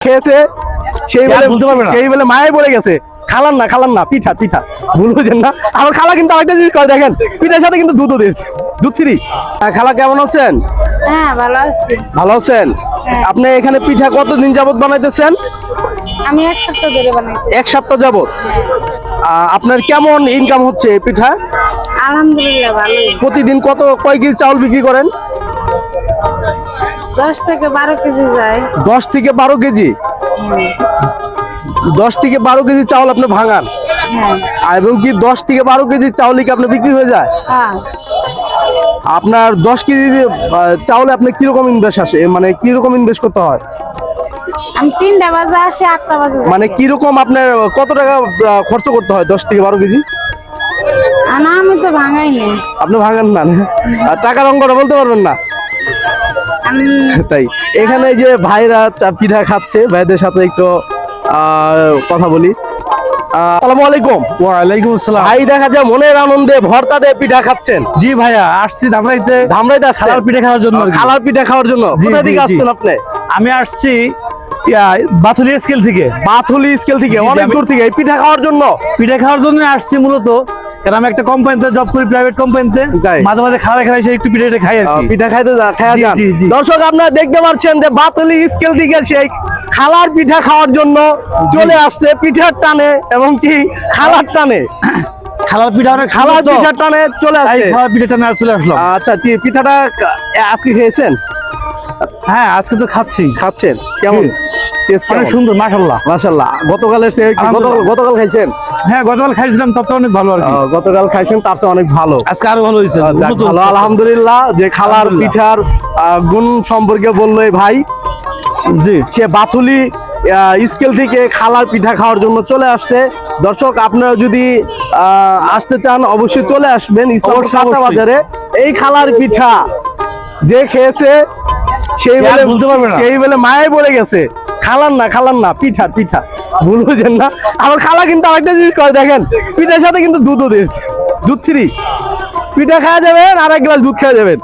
খেয়েছে সেই বলে বলতে পারবে না। সেই বলে মায়ে বলে গেছে খালান না খালান না পিঠা পিঠা। ভুল বুঝেন না। আমার খালা কিন্তু আরেকটা জিনিস করে দেখেন পিঠার সাথে কিন্তু দুধও দিয়েছে। দুধ ফ্রি খালা কেমন আছেন? হ্যাঁ ভালো আছি। ভালো আছেন? আপনি এখানে পিঠা কতদিন যাবত বানাইতেছেন? আমি এক সপ্তাহ ধরে বানাইছি এক সপ্তাহ যাবত আহ, আপনার কেমন ইনকাম হচ্ছে পিঠা? আলহামদুলিল্লাহ ভালোই। প্রতিদিন কত কয় কেজি চাউল বিক্রি করেন? দশ থেকে বারো কেজি যায়। দশ থেকে বারো কেজি? দশ থেকে বারো কেজি চাউল আপনি ভাঙান। হ্যাঁ। এবং কি দশ থেকে বারো কেজি চাউলই কি আপনার বিক্রি হয়ে যায়? হ্যাঁ। আপনার দশ কেজি চাউলে আপনি কীরকম ইনভেস্ট আসে? মানে কীরকম ইনভেস্ট করতে হয়? তিনটা বাজে আসি আটটা বাজে মানে কীরকম আপনার কত টাকা খরচ করতে হয় দশ থেকে বারো কেজি? আর আমি তো ভাঙাই আপনি ভাঙান না। টাকার অঙ্কটা বলতে পারবেন না। তাই। এখানে যে ভাইরা চা- পিঠা খাচ্ছে ভাইদের সাথে একটু আহ, কথা বলি। আহ, আসসালামু আলাইকুম। ওয়ালাইকুম আসসালাম। ভাই দেখা যায় মনের আনন্দে ভর্তা দিয়ে পিঠা খাচ্ছেন। জি ভাইয়া আসছি ধামরাইতে। ধামরাইতে আসছেন? খালার পিঠে খাওয়ার জন্য খালার পিঠা খাওয়ার জন্য। কোথা থেকে আসছেন আপনি? আমি আসছি বাথুলি স্কেল থেকে। বাথুলি স্কেল থেকে অনেক দূর থেকে। এই পিঠা খাওয়ার জন্য? পিঠে খাওয়ার জন্য আসছি মূলত। কারণ আমি একটা কোম্পানিতে জব করি প্রাইভেট কোম্পানিতে মাঝে মাঝে খাওয়া খাই একটু পিঠে খাই আর পিঠা খাইতে যান। দর্শক আপনারা দেখতে পাচ্ছেন যে বাতুলি স্কেল থেকে সেই খালার পিঠা খাওয়ার জন্য চলে আসছে পিঠার টানে এবং কি খালার টানে। খালার পিঠা অনেক খালার পিঠার টানে চলে আসছে। খালার পিঠাটা না চলে আসলাম। আচ্ছা পিঠাটা আজকে খেয়েছেন? হ্যাঁ আজকে তো খাচ্ছি। খাচ্ছেন? কেমন। অনেক সুন্দর মাশাল্লাহ মাশাআল্লাহ। গতকালের চেয়ে গতকাল গতকাল খাইছেন? হ্যাঁ গতকাল খাইছিলাম তার অনেক ভালো আর গতকাল খাইছেন তার চেয়ে অনেক ভালো। আজকে আরও ভালো হয়েছে। ভালো। আলহামদুলিল্লাহ যে খালার পিঠার গুণ সম্পর্কে বলল ভাই জি। সে আহ, স্কেল থেকে খালার পিঠা খাওয়ার জন্য চলে আসছে। দর্শক আপনারা যদি আহ, আসতে চান অবশ্যই চলে আসবেন অবশ্যই, বাজারে। এই খালার পিঠা যে খেয়েছে সেই বলে বলতে পারবে না। সেই বলে মায়ে বলে গেছে খালান না খালান না পিঠা পিঠা। ভুল বুঝেন না। আমার খালা কিন্তু আরেকটা জিনিস করে দেখেন পিঠার সাথে কিন্তু দুধও দিয়েছে। দুধ ফ্রি পিঠা খাওয়া যাবেন আর এক গ্লাস দুধ খাওয়া যাবেন।